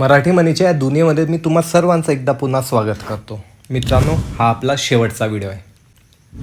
मराठी म्हणीच्या या दुनियेमध्ये मी तुम्हा सर्वांचं एकदा पुन्हा स्वागत करतो. मित्रांनो हा आपला शेवटचा व्हिडिओ आहे.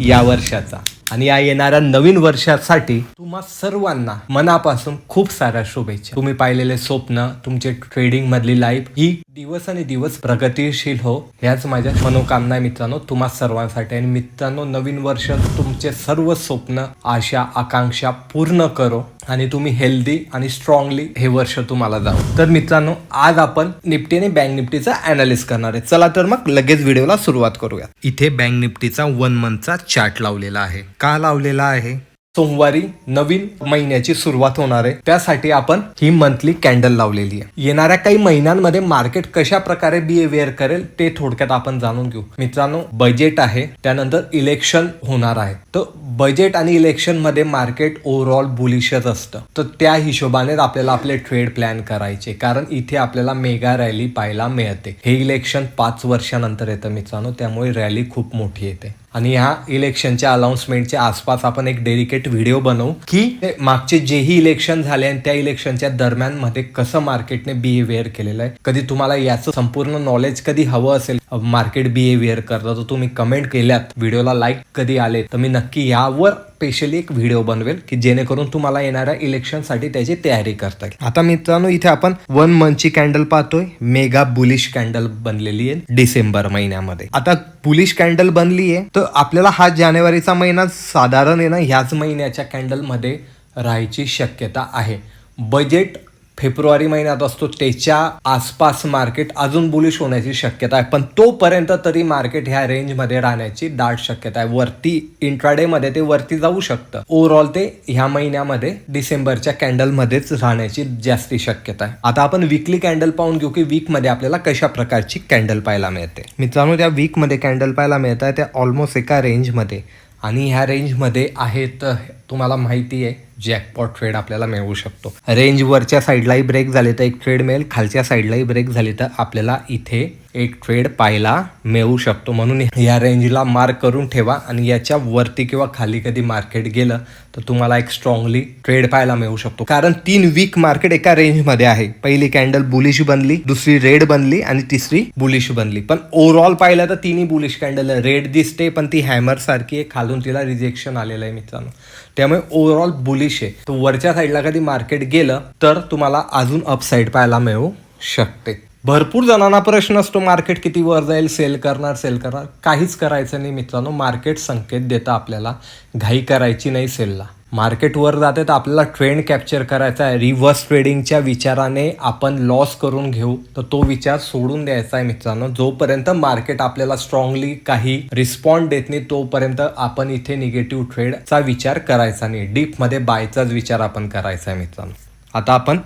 या वर्षाचा. आणि या येणाऱ्या नवीन वर्षासाठी तुम्हा सर्वांना मनापासून खूप साऱ्या शुभेच्छा. तुम्ही पाहिलेले स्वप्न तुमचे ट्रेडिंग मधली लाईफ ही दिवस आणि दिवस प्रगतीशील हो. ह्याच माझ्या मनोकामना आहे मित्रांनो तुम्हा सर्वांसाठी. आणि मित्रांनो नवीन वर्ष तुमचे सर्व स्वप्न आशा आकांक्षा पूर्ण करो. आणि तुम्ही हेल्दी आणि स्ट्रॉंगली हे वर्ष तुम्हाला जाऊ तर मित्रांनो आज आपण निफ्टी आणि बँक निफ्टीचा अनालिस करणार आहे. चला तर मग लगेच व्हिडिओला सुरुवात करूया इथे बँक निफ्टीचा वन मंथचा चार्ट लावलेला आहे. का लावलेला आहे? सोमवारी नवीन महिन्याची सुरुवात होणार आहे. त्यासाठी आपण ही मंथली कॅन्डल लावलेली आहे. येणाऱ्या काही महिन्यांमध्ये मार्केट कशा प्रकारे बिहेवियर करेल ते थोडक्यात आपण जाणून घेऊ. मित्रांनो बजेट आहे त्यानंतर इलेक्शन होणार आहे. तर बजेट आणि इलेक्शनमध्ये मार्केट ओव्हरऑल बुलिशच असतं. तर त्या हिशोबाने आपल्याला आपले ट्रेड प्लॅन करायचे. कारण इथे आपल्याला मेगा रॅली पाहायला मिळते. हे इलेक्शन पाच वर्षानंतर येतं मित्रांनो. त्यामुळे रॅली खूप मोठी येते. आणि ह्या इलेक्शनच्या अनाउन्समेंटच्या आसपास आपण एक डेडिकेट व्हिडिओ बनवू की मागचे जेही इलेक्शन झाले आणि त्या इलेक्शनच्या दरम्यानमध्ये कसं मार्केटने बिहेवियर केलेलं आहे. कधी तुम्हाला याचं संपूर्ण नॉलेज कधी हवं असेल मार्केट बिहेवियर करतो तर तुम्ही कमेंट केल्यात व्हिडिओला लाईक कधी आले तर मी नक्की यावर स्पेशली एक व्हिडिओ बनवेल की जेणेकरून तुम्हाला येणाऱ्या इलेक्शनसाठी त्याची तयारी करता येईल. आता मित्रांनो इथे आपण वन मंथची कॅन्डल पाहतोय. मेगा बुलिश कॅन्डल बनलेली आहे डिसेंबर महिन्यामध्ये. आता बुलिश कॅन्डल बनली आहे तर आपल्याला हा जानेवारीचा महिना साधारण आहे ना ह्याच महिन्याच्या कॅन्डलमध्ये राहायची शक्यता आहे. बजेट फेब्रुवारी महिन्यात असतो. त्याच्या आसपास मार्केट अजून बुलिश होण्याची शक्यता आहे. पण तोपर्यंत तरी मार्केट ह्या रेंजमध्ये राहण्याची दाट शक्यता आहे. वरती इंट्राडेमध्ये ते वरती जाऊ शकतं. ओव्हरऑल ते ह्या महिन्यामध्ये डिसेंबरच्या कॅन्डलमध्येच राहण्याची जास्ती शक्यता आहे. आता आपण विकली कॅन्डल पाहून घेऊ की वीकमध्ये आपल्याला कशा प्रकारची कॅन्डल पाहायला मिळते. मित्रांनो त्या वीकमध्ये कॅन्डल पाहायला मिळत आहे त्या ऑलमोस्ट एका रेंजमध्ये आणि ह्या रेंजमध्ये आहेत तुम्हाला माहिती आहे जॅकपॉट ट्रेड आपल्याला मिळू शकतो. रेंज वरच्या साईडलाही ब्रेक झाले तर एक ट्रेड मिळेल. खालच्या साईडलाही ब्रेक झाले तर आपल्याला इथे एक ट्रेड पाहायला मिळू शकतो. म्हणून या रेंजला मार्क करून ठेवा आणि याच्या वरती किंवा खाली कधी मार्केट गेलं तर तुम्हाला एक स्ट्रॉंगली ट्रेड पाहायला मिळू शकतो. कारण तीन वीक मार्केट एका रेंजमध्ये आहे. पहिली कॅन्डल बुलिश बनली दुसरी रेड बनली आणि तिसरी बुलिश बनली. पण ओव्हरऑल पाहिलं तर तिन्ही बुलिश कॅन्डल रेड दिसते पण ती हॅमर सारखी आहे. खालून तिला रिजेक्शन आलेलं आहे मित्रांनो. त्यामुळे ओव्हरऑल बुलिश आहे. तर वरच्या साईडला कधी मार्केट गेलं तर तुम्हाला अजून अपसाईड पाहायला मिळू शकते. भरपूर जणांना प्रश्न असतो मार्केट किती वर जाईल सेल करणार सेल करणार. काहीच करायचं नाही मित्रांनो. मार्केट संकेत देतं आपल्याला. घाई करायची नाही सेलला मार्केटवर जाते तर आपल्याला ट्रेंड कॅप्चर करायचा आहे. रिव्हर्स ट्रेडिंगच्या विचाराने आपण लॉस करून घेऊ. तर तो विचार सोडून द्यायचा आहे मित्रांनो. जोपर्यंत मार्केट आपल्याला स्ट्रॉंगली काही रिस्पॉन्ड देत नाही तोपर्यंत आपण इथे निगेटिव्ह ट्रेडचा विचार करायचा नाही. डीपमध्ये बायचाच विचार आपण करायचा आहे मित्रांनो. आता आपण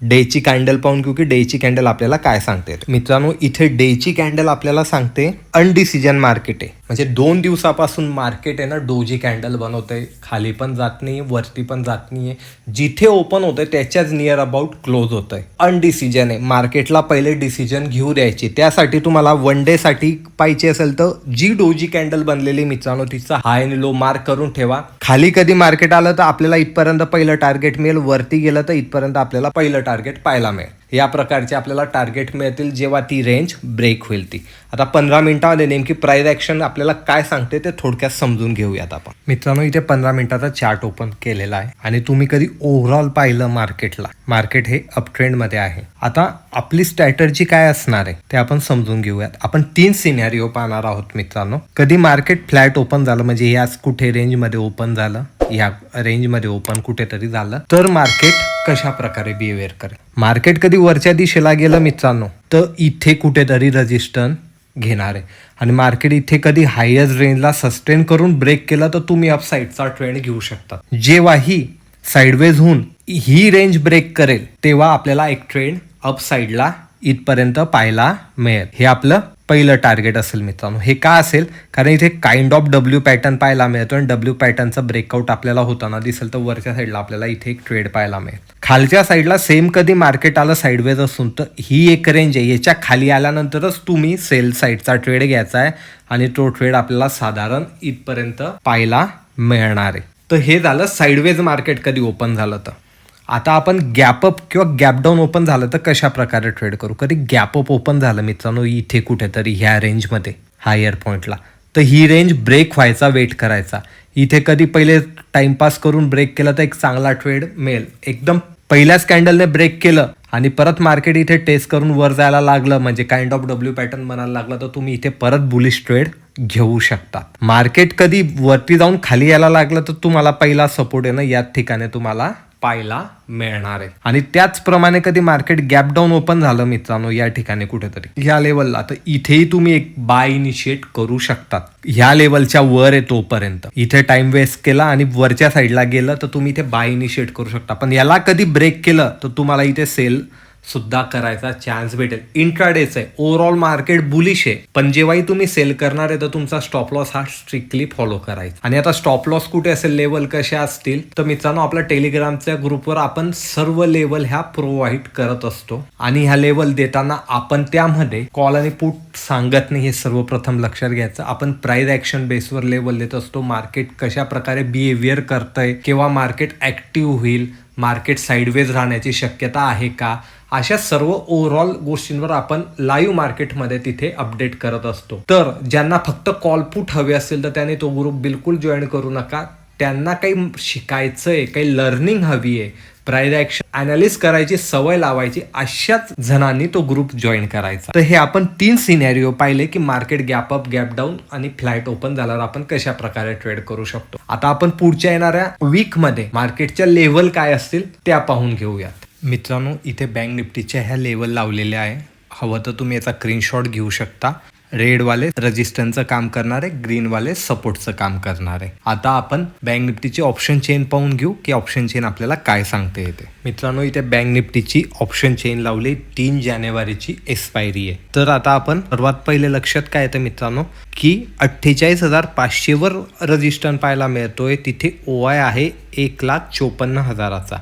डेची कॅन्डल पाहून घेऊ की डेची कॅन्डल आपल्याला काय सांगते मित्रांनो इथे डेची कॅन्डल आपल्याला सांगते अनडिसिजन मार्केट आहे. म्हणजे दोन दिवसापासून मार्केट आहे ना डोजी कॅन्डल बनवते खाली पण जात नाही वरती पण जात नाहीये. जिथे ओपन होतंय त्याच्याच नियर अबाउट क्लोज होतंय. अनडिसिजन आहे. मार्केटला पहिले डिसिजन घेऊ द्यायची. त्यासाठी तुम्हाला वन डे साठी पाहिजे असेल तर जी डोजी कॅन्डल बनलेली मित्रांनो तिचा हाय आणि लो मार्क करून ठेवा. खाली कधी मार्केट आलं तर आपल्याला इथपर्यंत पहिलं टार्गेट मिळेल वरती गेलं तर इथपर्यंत आपल्याला पहिलं टार्गेट पाहायला मिळेल. या प्रकारचे आपल्याला टार्गेट मिळतील जेव्हा ती रेंज ब्रेक होईल ती. आता पंधरा मिनिटामध्ये नेमकी प्राईज ॲक्शन आपल्याला काय सांगते ते थोडक्यात समजून घेऊयात आपण. मित्रांनो इथे पंधरा मिनिटाचा चार्ट ओपन केलेला आहे आणि तुम्ही कधी ओव्हरऑल पाहिलं मार्केटला मार्केट हे अप ट्रेंडमध्ये आहे. आता आपली स्ट्रॅटर्जी काय असणार आहे ते आपण समजून घेऊयात. आपण तीन सिनॅरिओ पाहणार आहोत मित्रांनो. कधी मार्केट फ्लॅट ओपन झालं म्हणजे याच कुठे रेंजमध्ये ओपन झालं? या रेंजमध्ये ओपन कुठेतरी झालं. तर मार्केट कशा प्रकारे बिहेवियर करेल? मार्केट कधी वरच्या दिशेला गेलं मित्रांनो तर इथे कुठेतरी रजिस्टन घेणार आहे. आणि मार्केट इथे कधी हायस्ट रेंजला सस्टेन करून ब्रेक केला तर तुम्ही अपसाईडचा ट्रेंड घेऊ शकता. जेव्हाही साईडवेज होऊन ही रेंज ब्रेक करेल तेव्हा आपल्याला एक ट्रेंड अपसाईडला इथपर्यंत पाहायला मिळेल. हे आपलं पहिलं टार्गेट असेल मित्रांनो. हे का असेल? कारण इथे काइंड ऑफ डब्ल्यू पॅटर्न पाहायला मिळतो आणि डब्ल्यू पॅटर्नचा ब्रेकआउट आपल्याला होताना दिसेल. तर वरच्या साईडला आपल्याला इथे एक ट्रेड पाहायला मिळेल. खालच्या साईडला सेम कधी मार्केट आलं साईडवेज असून तर ही एक रेंज आहे. याच्या खाली आल्यानंतरच तुम्ही सेल साईडचा ट्रेड घ्यायचा आहे आणि तो ट्रेड आपल्याला साधारण इथपर्यंत पाहायला मिळणार आहे. तर हे झालं साईडवेज मार्केट कधी ओपन झालं तर. आता आपण गॅप अप किंवा गॅप डाऊन ओपन झालं तर कशा प्रकारे ट्रेड करू? कधी गॅप अप ओपन झालं मित्रांनो इथे कुठेतरी ह्या रेंजमध्ये हायर पॉईंटला तर ही रेंज ब्रेक व्हायचा वेट करायचा. इथे कधी पहिले टाइमपास करून ब्रेक केला तर एक चांगला ट्रेड मिळेल. एकदम पहिल्याच कॅन्डलने ब्रेक केलं आणि परत मार्केट इथे टेस्ट करून वर जायला लागलं म्हणजे काइंड ऑफ डब्ल्यू पॅटर्न बनायला लागलं तर तुम्ही इथे परत बुलिश ट्रेड घेऊ शकता. मार्केट कधी वरती जाऊन खाली यायला लागलं तर तुम्हाला पहिला सपोर्ट आहे ना याच ठिकाणी तुम्हाला पाहायला मिळणार आहे. आणि त्याचप्रमाणे कधी मार्केट गॅप डाऊन ओपन झालं मित्रांनो या ठिकाणी कुठेतरी. ह्या लेवलला तर इथेही तुम्ही एक बाय इनिशिएट करू शकतात. ह्या लेवलच्या वर आहे तोपर्यंत. इथे टाइम वेस्ट केला आणि वरच्या साईडला गेलं तर तुम्ही इथे बाय इनिशिएट करू शकता. पण याला कधी ब्रेक केलं तर तुम्हाला इथे सेल सुद्धा करायचा चान्स भेटेल. इंट्राडेच आहे. ओव्हरऑल मार्केट बुलिश आहे. पण जेव्हाही तुम्ही सेल करणार आहे तर तुमचा स्टॉप लॉस हा स्ट्रिक्टली फॉलो करायचा. आणि आता स्टॉप लॉस कुठे असेल लेवल कसे असतील तर मित्रांनो आपल्या टेलिग्रामच्या ग्रुपवर आपण सर्व लेवल ह्या प्रोव्हाइड करत असतो. आणि ह्या लेवल देताना आपण त्यामध्ये कॉल आणि पुट सांगत नाही हे सर्वप्रथम लक्षात घ्यायचं. आपण प्राइस ऍक्शन बेसवर लेवल देत असतो. मार्केट कशा प्रकारे बिहेवियर करतंय किंवा मार्केट ऍक्टिव्ह होईल मार्केट साईडवेज राहण्याची शक्यता आहे का? अशा सर्व ओव्हरऑल गोष्टींवर आपण लाईव्ह मार्केटमध्ये तिथे अपडेट करत असतो. तर ज्यांना फक्त कॉलपूट हवे असेल तर त्याने तो ग्रुप बिलकुल जॉईन करू नका. त्यांना काही शिकायचं आहे काही लर्निंग हवी आहे प्राइस ऍक्शन अनालिस करायची सवय लावायची अशाच जणांनी तो ग्रुप जॉईन करायचा. तर हे आपण तीन सिनॅरिओ पाहिले की market gap up gap down आणि फ्लॅट ओपन झाल्यावर आपण कशा प्रकारे ट्रेड करू शकतो. आता आपण पुढच्या येणाऱ्या वीकमध्ये मार्केटच्या लेवल काय असतील त्या पाहून घेऊयात. मित्रांनो इथे बँक निफ्टीच्या ह्या लेवल लावलेल्या आहे. हवं तर तुम्ही याचा स्क्रीनशॉट घेऊ शकता. रेडवाले रजिस्टरचं काम करणारे ग्रीनवाले सपोर्टचं काम करणारे. आता आपण बँक निफ्टीची ऑप्शन चेन पाहून घेऊ की ऑप्शन चेन आपल्याला काय सांगते येते. मित्रांनो इथे बँक निफ्टीची ऑप्शन चेन लावली तीन जानेवारीची एक्सपायरी आहे. तर आता आपण सर्वात पहिले लक्षात काय येतं मित्रांनो की अठ्ठेचाळीस हजार पाचशेवर रजिस्टर पाहायला मिळतोय तिथे ओ आय आहे एक लाख चोपन्न हजाराचा.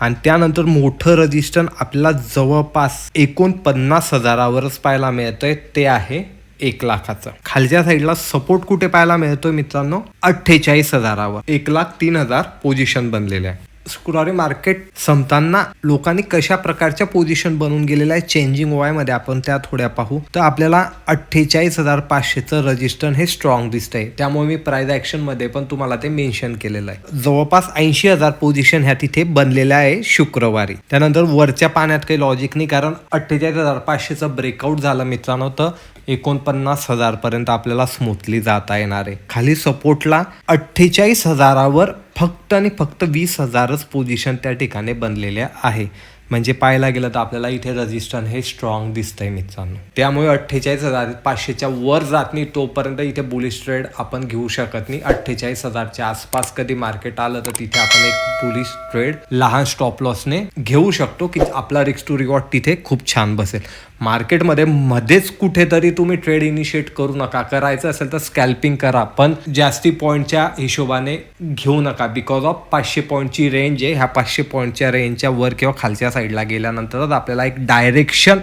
आणि त्यानंतर मोठं रजिस्टर आपल्याला जवळपास एकोणपन्नास हजारावरच पाहायला मिळतंय ते आहे एक लाखाचं. खालच्या साईडला सपोर्ट कुठे पाहायला मिळतोय मित्रांनो? अठ्ठेचाळीस हजारावर. एक लाख तीन हजार पोझिशन बनलेले आहे शुक्रवारी मार्केट संपताना लोकांनी कशा प्रकारच्या पोझिशन बनवून गेलेल्या आहे चेंजिंग वायमध्ये आपण त्या थोड्या पाहू. तर आपल्याला अठ्ठेचाळीस हजार पाचशेचं रजिस्टर हे स्ट्रॉंग दिसतंय. त्यामुळे मी प्राइस ऍक्शनमध्ये पण तुम्हाला ते मेन्शन केलेलं आहे. जवळपास ऐंशी हजार पोझिशन ह्या तिथे बनलेल्या आहे शुक्रवारी. त्यानंतर वरच्या पाण्यात काही लॉजिक नाही कारण अठ्ठेचाळीस हजार पाचशेचं ब्रेकआउट झालं मित्रांनो. तर एकोणपन्नास हजार पर्यंत आपल्याला स्मूथली जाता येणार आहे. खाली सपोर्टला अठ्ठेचाळीस हजारावर फक्त आणि फक्त वीस हजारच पोझिशन त्या ठिकाणी बनलेल्या आहे. म्हणजे पाहायला गेलं तर आपल्याला इथे रजिस्टन हे स्ट्रॉंग दिसतंय मित्रांनो. त्यामुळे अठ्ठेचाळीस हजार पाचशेच्या वर जात नाही तोपर्यंत इथे बुलिश ट्रेड आपण घेऊ शकत नाही. अठ्ठेचाळीस हजारच्या आसपास कधी मार्केट आलं तर तिथे आपण एक बुलिश ट्रेड लहान स्टॉप लॉसने घेऊ शकतो की आपला रिक्स टू रिवॉर्ड तिथे खूप छान बसेल. मार्केटमध्ये मध्येच कुठेतरी तुम्ही ट्रेड इनिशिएट करू नका. करायचं असेल तर स्कॅल्पिंग करा पण जास्ती पॉईंटच्या हिशोबाने घेऊ नका. बिकॉज ऑफ पाचशे पॉईंटची रेंज आहे. ह्या पाचशे पॉईंटच्या रेंजच्या वर किंवा खालच्या साईडला गेल्यानंतरच आपल्याला एक डायरेक्शन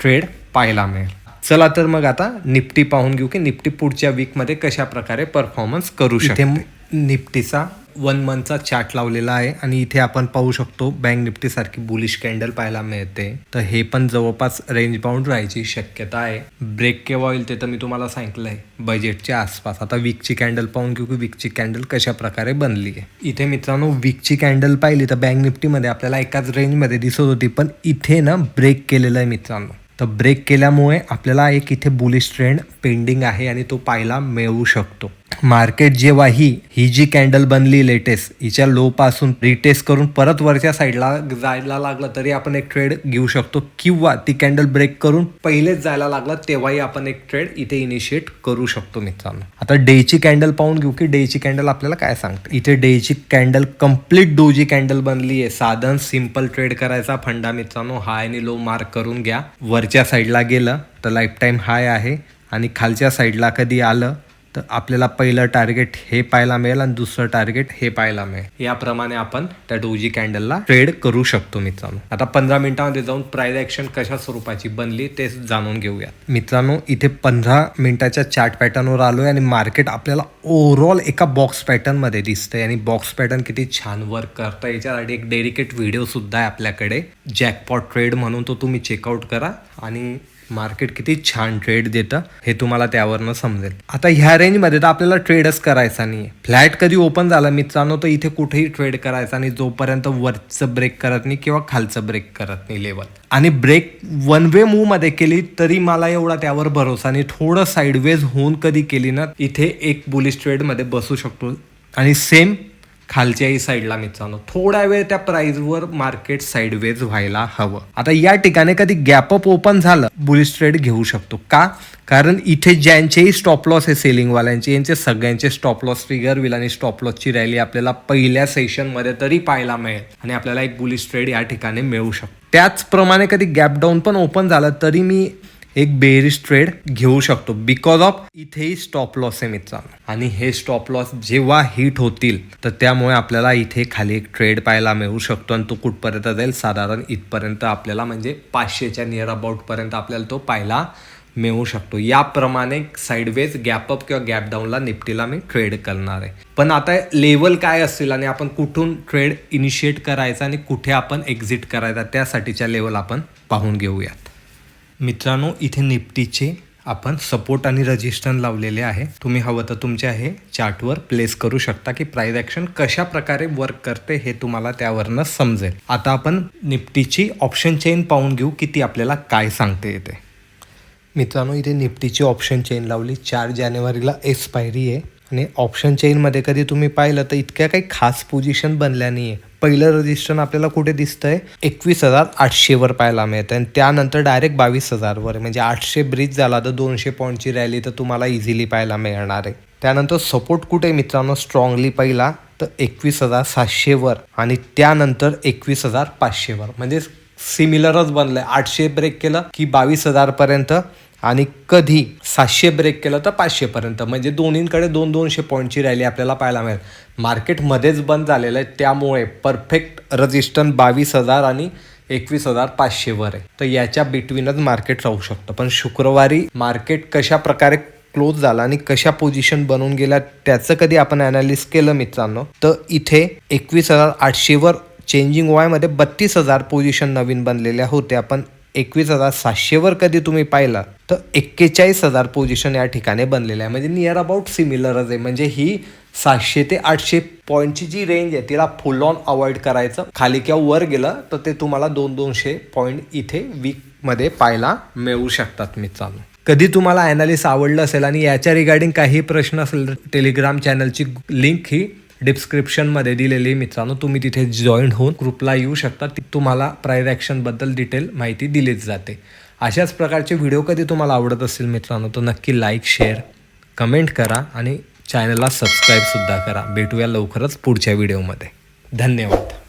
ट्रेड पाहायला मिळेल. चला तर मग आता निफ्टी पाहून घेऊ की निफ्टी पुढच्या वीकमध्ये कशा प्रकारे परफॉर्मन्स करू शकते? निफ्टीचा वन मंथचा चार्ट लावलेला आहे आणि इथे आपण पाहू शकतो बँक निफ्टी सारखी बुलिश कॅन्डल पाहायला मिळते. तर हे पण जवळपास रेंज बाउंड राहायची शक्यता आहे. ब्रेक केव्हा होईल ते तर मी तुम्हाला सांगितलंय. बजेटच्या आसपास. आता वीकची कॅन्डल पाहून घेऊ की वीकची कॅन्डल कशा प्रकारे बनली आहे. इथे मित्रांनो वीकची कॅन्डल पाहिली तर बँक निफ्टीमध्ये आपल्याला एकाच रेंजमध्ये दिसत होती पण इथे ना ब्रेक केलेलं आहे मित्रांनो. तर ब्रेक केल्यामुळे आपल्याला एक इथे बुलिश ट्रेंड पेंडिंग आहे आणि तो पाहायला मिळू शकतो. मार्केट जेव्हा ही ही जी कॅन्डल बनली लेटेस्ट हिच्या लो पासून रिटेस्ट करून परत वरच्या साईडला जायला लागलं तरी आपण एक ट्रेड घेऊ शकतो. किंवा ती कॅन्डल ब्रेक करून पहिलेच जायला लागलं तेव्हाही आपण एक ट्रेड इथे इनिशिएट करू शकतो मित्रांनो. आता डेची कॅन्डल पाहून घेऊ की डेची कॅन्डल आपल्याला काय सांगते. इथे डेची कॅन्डल कंप्लीट डोजी कॅन्डल बनली आहे. साधन सिंपल ट्रेड करायचा फंडा मित्रांनो. हाय आणि लो मार्क करून घ्या. वरच्या साईडला गेलं तर लाईफ टाईम हाय आहे. आणि खालच्या साईडला कधी आलं तर आपल्याला पहिलं टार्गेट हे पाहायला मिळेल आणि दुसरं टार्गेट हे पाहायला मिळेल. याप्रमाणे आपण त्या डोजी कॅन्डलला ट्रेड करू शकतो मित्रांनो. आता पंधरा मिनिटांमध्ये जाऊन प्राइस ॲक्शन कशा स्वरूपाची बनली ते जाणून घेऊयात. मित्रांनो इथे पंधरा मिनिटाच्या चार्ट पॅटर्नवर आलोय आणि मार्केट आपल्याला ओव्हरऑल एका बॉक्स पॅटर्नमध्ये दिसतंय. आणि बॉक्स पॅटर्न किती छान वर्क करतं याच्यासाठी एक डेडिकेट व्हिडिओ सुद्धा आहे आपल्याकडे. जॅकपॉट ट्रेड म्हणून तो तुम्ही चेकआउट करा. आणि मार्केट किती छान ट्रेड देतं हे तुम्हाला त्यावरनं समजेल. आता ह्या रेंजमध्ये तर आपल्याला ट्रेडच करायचा नाही फ्लॅट कधी ओपन झाला मित्रांनो तर इथे कुठेही ट्रेड करायचा नाही जोपर्यंत वरचं ब्रेक करत नाही किंवा खालचं ब्रेक करत नाही लेवल आणि ब्रेक वन वे मूवमध्ये केली तरी मला एवढा त्यावर भरोसा आणि थोडं साईडवेज होऊन कधी केली ना इथे एक बुलिश ट्रेडमध्ये बसू शकतो. आणि सेम खालच्याही साईडला मित्रांनो थोड्या वेळ त्या प्राइसवर मार्केट साईडवेज व्हायला हवं. आता या ठिकाणी कधी गॅप अप ओपन झालं बुलिश ट्रेड घेऊ शकतो. का? कारण इथे ज्यांचेही स्टॉप लॉस आहे सेलिंगवाल्यांचे यांचे सगळ्यांचे स्टॉप लॉस फिगर विल आणि स्टॉप लॉसची रॅली आपल्याला पहिल्या सेशनमध्ये तरी पाहायला मिळेल आणि आपल्याला एक बुलिश ट्रेड या ठिकाणी मिळू शकतो. त्याचप्रमाणे कधी गॅप डाऊन पण ओपन झालं तरी मी एक बेरिश ट्रेड घेऊ शकतो. बिकॉज ऑफ इथेही स्टॉप लॉस आहे मित्रांनो. आणि हे स्टॉप लॉस जेव्हा हिट होतील तर त्यामुळे आपल्याला इथे खाली एक ट्रेड पाहायला मिळू शकतो. आणि तो कुठपर्यंत जाईल? साधारण इथपर्यंत आपल्याला म्हणजे पाचशेच्या नियर अबाउटपर्यंत आपल्याला तो पाहायला मिळू शकतो. याप्रमाणे साईडवेज गॅप अप किंवा गॅप डाऊनला निफ्टीला मी ट्रेड करणार आहे. पण आता लेवल काय असतील आणि आपण कुठून ट्रेड इनिशिएट करायचा आणि कुठे आपण एक्झिट करायचा त्यासाठीच्या लेवल आपण पाहून घेऊयात. मित्रांनो इथे निफ्टीचे आपण सपोर्ट आणि रजिस्टर लावलेले आहे. तुम्ही हवं तर तुमच्या हे चार्टवर प्लेस करू शकता की प्राईज ॲक्शन कशा प्रकारे वर्क करते हे तुम्हाला त्यावरनं समजेल. आता आपण निफ्टीची ऑप्शन चेन पाहून घेऊ की ती आपल्याला काय सांगते येते मित्रांनो इथे निफ्टीची ऑप्शन चेन लावली. चार जानेवारीला एक्सपायरी आहे. आणि ऑप्शन चेनमध्ये कधी तुम्ही पाहिलं तर इतक्या काही खास पोझिशन बनल्या नाही आहे पहिलं रजिस्टर आपल्याला कुठे दिसतंय? एकवीस हजार आठशेवर पाहायला मिळतं आणि त्यानंतर डायरेक्ट बावीस हजारवर. म्हणजे आठशे ब्रिज झाला तर दोनशे पॉईंटची रॅली तर तुम्हाला इझिली पाहायला मिळणार आहे. त्यानंतर सपोर्ट कुठे मित्रांनो? स्ट्रॉंगली पहिला तर एकवीस हजार सातशेवर. आणि त्यानंतर एकवीस हजार पाचशेवर. म्हणजे सिमिलरच बनलंय. आठशे ब्रेक केलं की बावीस हजारपर्यंत आणि कधी सातशे ब्रेक केलं तर पाचशेपर्यंत. म्हणजे दोन्हींकडे दोन दोनशे पॉईंटची रॅली आपल्याला पाहायला मिळेल. मार्केटमध्येच बंद झालेलं आहे त्यामुळे परफेक्ट रजिस्टन बावीस हजार आणि एकवीस हजार पाचशेवर आहे. तर याच्या बिटवीनच मार्केट राहू शकतं. पण शुक्रवारी मार्केट कशा प्रकारे क्लोज झाला आणि कशा पोझिशन बनवून गेल्या त्याचं कधी आपण अनालिस केलं मित्रांनो? तर इथे एकवीस हजार आठशेवर चेंजिंग वायमध्ये बत्तीस हजार पोझिशन नवीन बनलेल्या होत्या. पण एकवीस हजार सातशेवर कधी तुम्ही पाहिला? तर एक्केचाळीस हजार पोझिशन या ठिकाणी बनलेलं आहे. म्हणजे नियर अबाउट सिमिलरच आहे. म्हणजे ही सातशे ते आठशे पॉईंटची जी रेंज आहे तिला फुल ऑन अवॉइड करायचं. खाली किंवा वर गेलं तर ते तुम्हाला दोन दोनशे पॉईंट इथे वीकमध्ये पाहायला मिळू शकतात मी चालू कधी तुम्हाला ॲनालिस आवडलं असेल आणि याच्या रिगार्डिंग काही प्रश्न असेल तर टेलिग्राम चॅनलची लिंक ही डिस्क्रिप्शनमध्ये दिलेली मित्रांनो. तुम्ही तिथे जॉईन होऊन ग्रुपला येऊ शकता. ती तुम्हाला प्रायर ॲक्शनबद्दल डिटेल माहिती दिलीच जाते. अशाच प्रकारचे व्हिडिओ कधी तुम्हाला आवडत असेल मित्रांनो तर नक्की लाईक शेअर कमेंट करा आणि चॅनलला सबस्क्राईबसुद्धा करा. भेटूया लवकरच पुढच्या व्हिडिओमध्ये धन्यवाद.